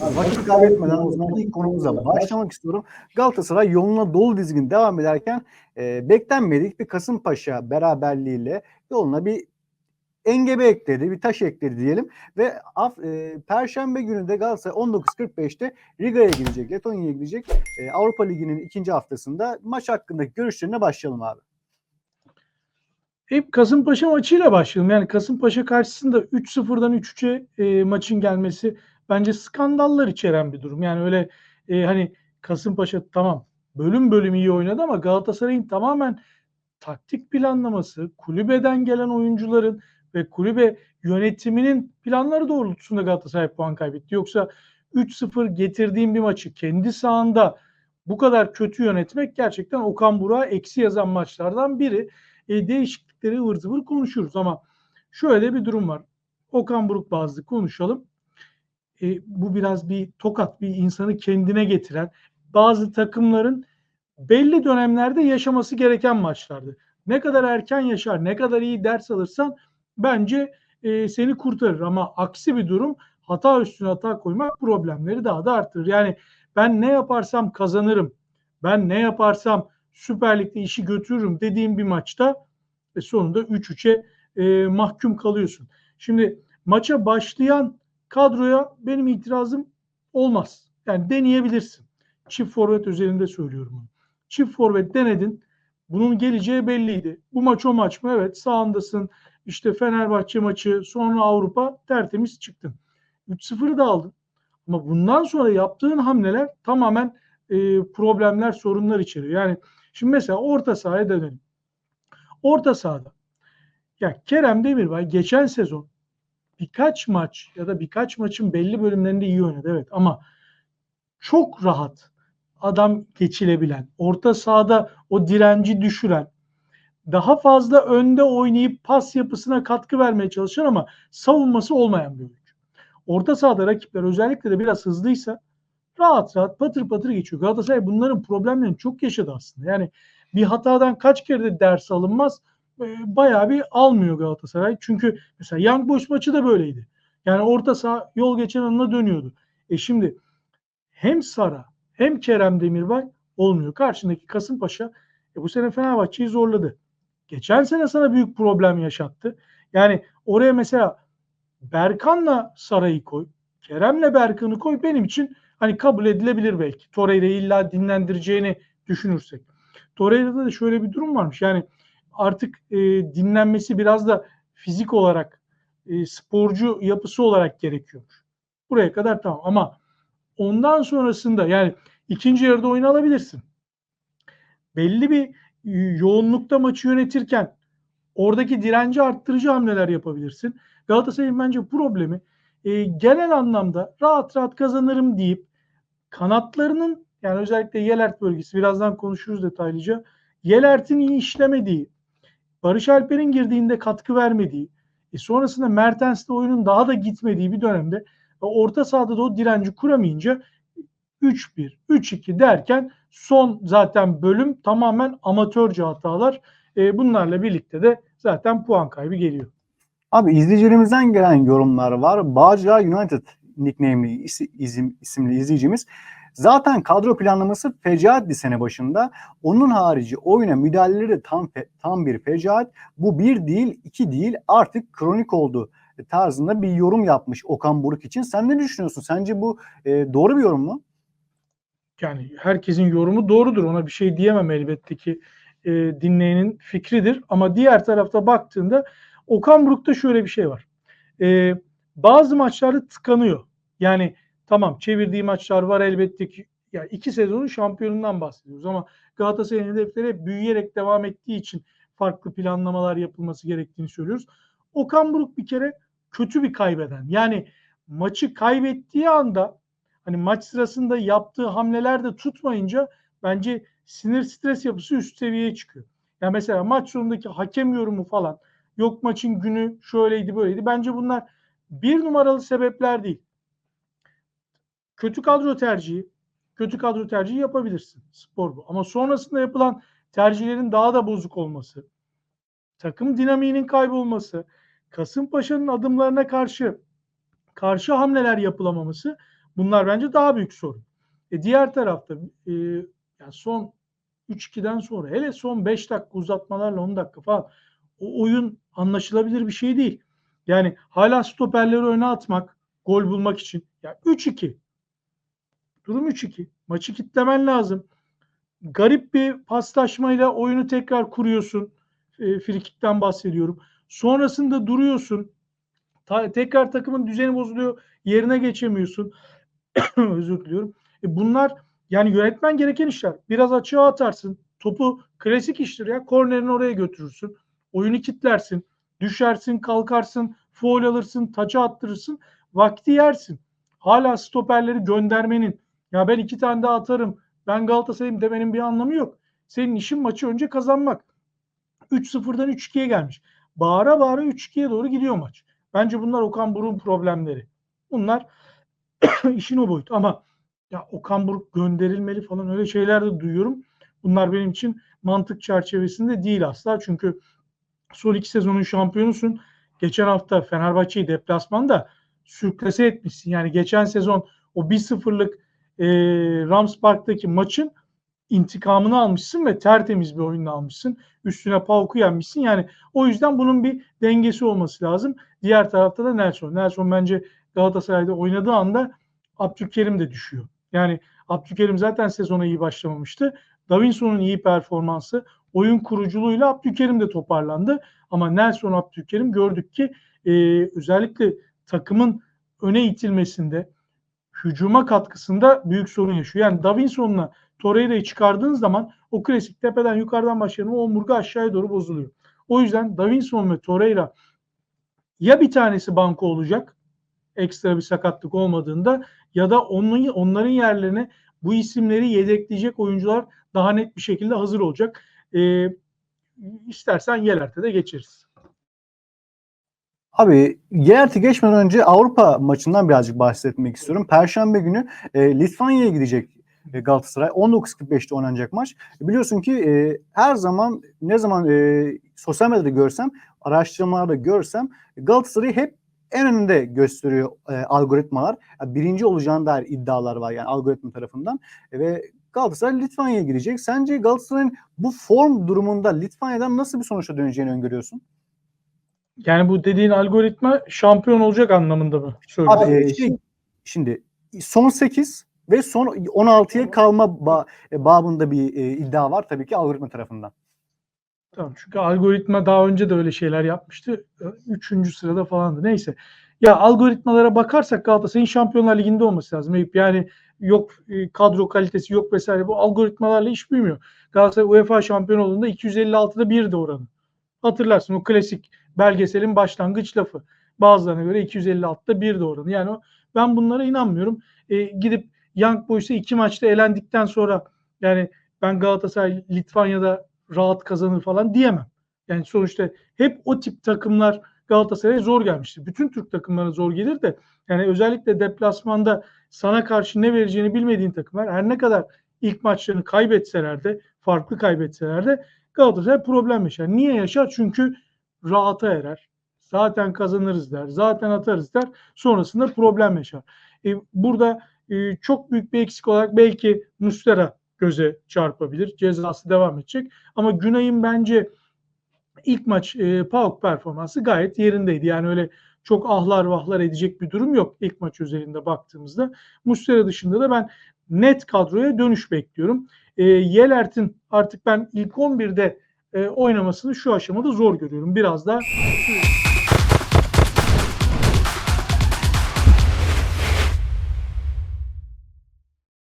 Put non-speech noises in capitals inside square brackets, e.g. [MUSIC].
Vakit kaybetmeden o zaman ilk konumuza başlamak istiyorum. Galatasaray yoluna dolu dizgin devam ederken e, beklenmedik bir Kasımpaşa beraberliğiyle yoluna bir engebe ekledi, bir taş ekledi diyelim ve af, e, Perşembe günü de Galatasaray 19.45'te Riga'ya gidecek, Letonya'ya gidecek. E, Avrupa Ligi'nin ikinci haftasında maç hakkındaki görüşlerine başlayalım abi. Hep Kasımpaşa maçıyla başlayalım. Yani Kasımpaşa karşısında 3-0'dan 3-3'e e, maçın gelmesi bence skandallar içeren bir durum. Yani öyle e, hani Kasımpaşa tamam bölüm bölüm iyi oynadı ama Galatasaray'ın tamamen taktik planlaması, kulübeden gelen oyuncuların ve kulübe yönetiminin planları doğrultusunda Galatasaray puan kaybetti. Yoksa 3-0 getirdiğim bir maçı kendi sahanda bu kadar kötü yönetmek gerçekten Okan Burak'a eksi yazan maçlardan biri. E, değişiklikleri ıvır zıvır konuşuruz ama şöyle bir durum var. Okan Buruk bazlı konuşalım. E, bu biraz bir tokat, bir insanı kendine getiren bazı takımların belli dönemlerde yaşaması gereken maçlardı. Ne kadar erken yaşar, ne kadar iyi ders alırsan bence e, seni kurtarır. Ama aksi bir durum hata üstüne hata koymak problemleri daha da arttırır. Yani ben ne yaparsam kazanırım, ben ne yaparsam Süper Lig'de işi götürürüm dediğim bir maçta ve sonunda 3-3'e e, mahkum kalıyorsun. Şimdi maça başlayan kadroya benim itirazım olmaz. Yani deneyebilirsin. Çift forvet özelinde söylüyorum bunu. Çift forvet denedin. Bunun geleceği belliydi. Bu maç o maç mı? Evet sağındasın. İşte Fenerbahçe maçı sonra Avrupa tertemiz çıktın. 3-0'ı da aldın. Ama bundan sonra yaptığın hamleler tamamen e, problemler, sorunlar içeriyor. Yani şimdi mesela orta sahaya dönelim. Orta sahada ya Kerem Demirbay geçen sezon birkaç maç ya da birkaç maçın belli bölümlerinde iyi oynadı evet ama çok rahat adam geçilebilen, orta sahada o direnci düşüren, daha fazla önde oynayıp pas yapısına katkı vermeye çalışan ama savunması olmayan bir oyuncu. Orta sahada rakipler özellikle de biraz hızlıysa rahat rahat patır patır geçiyor. Galatasaray bunların problemlerini çok yaşadı aslında. Yani bir hatadan kaç kere de ders alınmaz bayağı bir almıyor Galatasaray. Çünkü mesela Young Boys maçı da böyleydi. Yani orta saha yol geçen anına dönüyordu. E şimdi hem Sara hem Kerem Demirbay olmuyor. Karşındaki Kasımpaşa e bu sene Fenerbahçe'yi zorladı. Geçen sene sana büyük problem yaşattı. Yani oraya mesela Berkan'la Sara'yı koy. Kerem'le Berkan'ı koy. Benim için hani kabul edilebilir belki. Torreira'yı illa dinlendireceğini düşünürsek. Torreira'da da şöyle bir durum varmış. Yani artık e, dinlenmesi biraz da fizik olarak e, sporcu yapısı olarak gerekiyor. Buraya kadar tamam ama ondan sonrasında yani ikinci yarıda oyunu alabilirsin. Belli bir yoğunlukta maçı yönetirken oradaki direnci arttırıcı hamleler yapabilirsin. Galatasaray'ın bence problemi e, genel anlamda rahat rahat kazanırım deyip kanatlarının yani özellikle Yelert bölgesi birazdan konuşuruz detaylıca. Yelert'in iyi işlemediği, Barış Alper'in girdiğinde katkı vermediği, e sonrasında Mertens'te oyunun daha da gitmediği bir dönemde ve orta sahada da o direnci kuramayınca 3-1, 3-2 derken son zaten bölüm tamamen amatörce hatalar. E, bunlarla birlikte de zaten puan kaybı geliyor. Abi izleyicilerimizden gelen yorumlar var. Bağcılar United nickname'li isim, isimli izleyicimiz Zaten kadro planlaması fecaatti sene başında. Onun harici oyuna müdahaleleri de tam, tam bir fecaat. Bu bir değil, iki değil artık kronik oldu tarzında bir yorum yapmış Okan Buruk için. Sen ne düşünüyorsun? Sence bu e, doğru bir yorum mu? Yani herkesin yorumu doğrudur. Ona bir şey diyemem elbette ki e, dinleyenin fikridir. Ama diğer tarafta baktığında Okan Buruk'ta şöyle bir şey var. E, bazı maçlarda tıkanıyor. Yani Tamam çevirdiği maçlar var elbette ki. Ya iki sezonun şampiyonundan bahsediyoruz ama Galatasaray'ın hedefleri hep büyüyerek devam ettiği için farklı planlamalar yapılması gerektiğini söylüyoruz. Okan Buruk bir kere kötü bir kaybeden. Yani maçı kaybettiği anda hani maç sırasında yaptığı hamleler de tutmayınca bence sinir stres yapısı üst seviyeye çıkıyor. Ya yani mesela maç sonundaki hakem yorumu falan yok maçın günü şöyleydi böyleydi. Bence bunlar bir numaralı sebepler değil kötü kadro tercihi, kötü kadro tercihi yapabilirsin. Spor bu. Ama sonrasında yapılan tercihlerin daha da bozuk olması, takım dinamiğinin kaybolması, Kasımpaşa'nın adımlarına karşı karşı hamleler yapılamaması Bunlar bence daha büyük sorun. E diğer tarafta e, yani son 3-2'den sonra hele son 5 dakika uzatmalarla 10 dakika falan o oyun anlaşılabilir bir şey değil. Yani hala stoperleri öne atmak, gol bulmak için. Ya 3-2. Durum 3-2. Maçı kitlemen lazım. Garip bir paslaşmayla oyunu tekrar kuruyorsun. E, frikikten bahsediyorum. Sonrasında duruyorsun. Ta- tekrar takımın düzeni bozuluyor. Yerine geçemiyorsun. [COUGHS] Özür diliyorum. E bunlar yani yönetmen gereken işler. Biraz açığa atarsın. Topu klasik iştir ya. Kornerini oraya götürürsün. Oyunu kitlersin. Düşersin, kalkarsın, foul alırsın, taça attırırsın. Vakti yersin. Hala stoperleri göndermenin ya ben iki tane daha atarım. Ben Galatasaray'ım demenin bir anlamı yok. Senin işin maçı önce kazanmak. 3-0'dan 3-2'ye gelmiş. Bağıra bağıra 3-2'ye doğru gidiyor maç. Bence bunlar Okan Buruk'un problemleri. Bunlar [COUGHS] işin o boyutu. Ama ya Okan Buruk gönderilmeli falan öyle şeyler de duyuyorum. Bunlar benim için mantık çerçevesinde değil asla. Çünkü son iki sezonun şampiyonusun. Geçen hafta Fenerbahçe'yi deplasmanda sürklase etmişsin. Yani geçen sezon o 1-0'lık e, Rams Park'taki maçın intikamını almışsın ve tertemiz bir oyunla almışsın. Üstüne Pauk'u yenmişsin. Yani o yüzden bunun bir dengesi olması lazım. Diğer tarafta da Nelson. Nelson bence Galatasaray'da oynadığı anda Abdülkerim de düşüyor. Yani Abdülkerim zaten sezona iyi başlamamıştı. Davinson'un iyi performansı, oyun kuruculuğuyla Abdülkerim de toparlandı. Ama Nelson Abdülkerim gördük ki e, özellikle takımın öne itilmesinde, hücuma katkısında büyük sorun yaşıyor. Yani Davinson'la Torreira'yı çıkardığın zaman o klasik tepeden yukarıdan başlayan o omurga aşağıya doğru bozuluyor. O yüzden Davinson ve Torreira ya bir tanesi banko olacak ekstra bir sakatlık olmadığında ya da onun, onların yerlerine bu isimleri yedekleyecek oyuncular daha net bir şekilde hazır olacak. Ee, istersen Yelert'e de geçeriz. Abi Yelert'e geçmeden önce Avrupa maçından birazcık bahsetmek istiyorum. Perşembe günü e, Litvanya'ya gidecek e, Galatasaray. 19.45'te oynanacak maç. Biliyorsun ki e, her zaman ne zaman e, sosyal medyada görsem, araştırmalarda görsem Galatasaray'ı hep en önünde gösteriyor e, algoritmalar. Yani birinci olacağına dair iddialar var yani algoritma tarafından. E, ve Galatasaray Litvanya'ya gidecek. Sence Galatasaray'ın bu form durumunda Litvanya'dan nasıl bir sonuçla döneceğini öngörüyorsun? Yani bu dediğin algoritma şampiyon olacak anlamında mı? Abi e, şey, şimdi son 8 ve son 16'ya kalma ba- e, babında bir e, iddia var tabii ki algoritma tarafından. Tamam çünkü algoritma daha önce de öyle şeyler yapmıştı. Üçüncü sırada falandı. Neyse. Ya algoritmalara bakarsak Galatasaray'ın Şampiyonlar Ligi'nde olması lazım. Eyüp yani yok e, kadro kalitesi yok vesaire. Bu algoritmalarla iş büyümüyor. Galatasaray UEFA şampiyon olduğunda 256'da 1'di oranı. Hatırlarsın o klasik belgeselin başlangıç lafı. Bazılarına göre 256'da 1'di oranı. Yani o, ben bunlara inanmıyorum. E, gidip Young Boys'a iki maçta elendikten sonra yani ben Galatasaray Litvanya'da rahat kazanır falan diyemem. Yani sonuçta hep o tip takımlar Galatasaray'a zor gelmiştir. Bütün Türk takımlarına zor gelir de yani özellikle deplasmanda sana karşı ne vereceğini bilmediğin takımlar her ne kadar ilk maçlarını kaybetseler de farklı kaybetseler de Galatasaray problem yaşar. Niye yaşar? Çünkü rahata erer. Zaten kazanırız der. Zaten atarız der. Sonrasında problem yaşar. E, burada e, çok büyük bir eksik olarak belki Mustera göze çarpabilir. Cezası devam edecek. Ama Günay'ın bence ilk maç e, PAOK performansı gayet yerindeydi. Yani öyle çok ahlar vahlar edecek bir durum yok ilk maç özelinde baktığımızda. Mustera dışında da ben net kadroya dönüş bekliyorum. E, Yelert'in artık ben ilk 11'de e, oynamasını şu aşamada zor görüyorum. Biraz da